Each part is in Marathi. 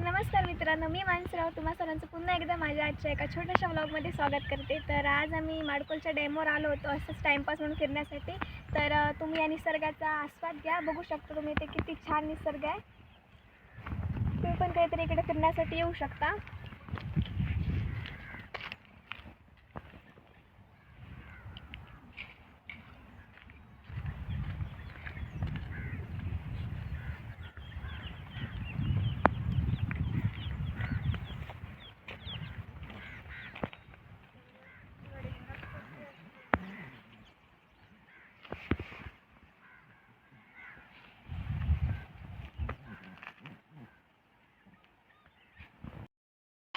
तर नमस्कार मित्रांनो मी मानसराव. तुम्हा सर्वांचं पुन्हा एकदा माझ्या आजच्या एका छोट्याशा व्लॉगमध्ये स्वागत करते. तर आज आम्ही माडकोलच्या डेमोवर आलो होतो असंच टाईमपास म्हणून फिरण्यासाठी. तर तुम्ही या निसर्गाचा आस्वाद घ्या बघू शकता तुम्ही इथे किती छान निसर्ग आहे. तुम्ही पण काहीतरी इकडे फिरण्यासाठी येऊ शकता.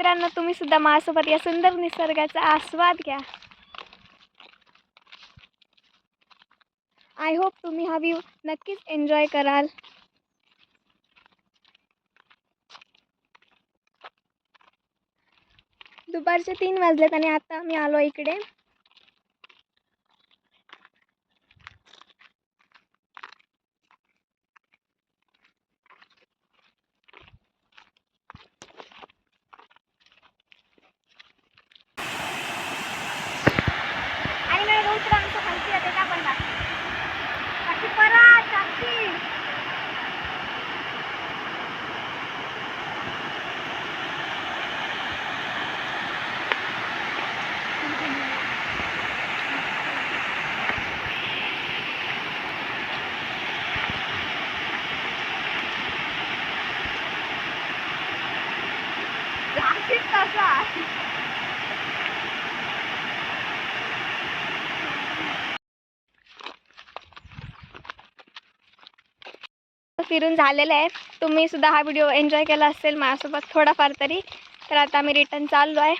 मित्रांनो तुम्ही सुद्धा माझ्यासोबत या सुंदर निसर्गाचा आस्वाद घ्या. आय होप तुम्ही हा व्ह्यू नक्कीच एन्जॉय कराल. दुपारचे तीन वाजलेत आणि आता आम्ही आलो इकडे. कसा फिरून झालेलं आहे तुम्ही सुद्धा हा व्हिडिओ एन्जॉय केला असेल माझ्यासोबत थोडाफार तरी. तर आता मी रिटर्न चाललो आहे.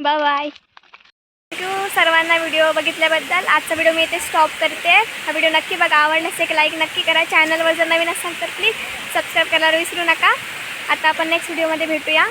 बाय बाय थँक्यू सर्वांना व्हिडिओ बघितल्याबद्दल. आजचा व्हिडिओ मी इथे स्टॉप करते. हा व्हिडिओ नक्की बघा. आवडल्यास एक लाईक नक्की करा. चॅनलवर जर नवीन असाल तर प्लीज सबस्क्राईब करायला विसरू नका. आता आपण नेक्स्ट व्हिडिओमध्ये भेटूया.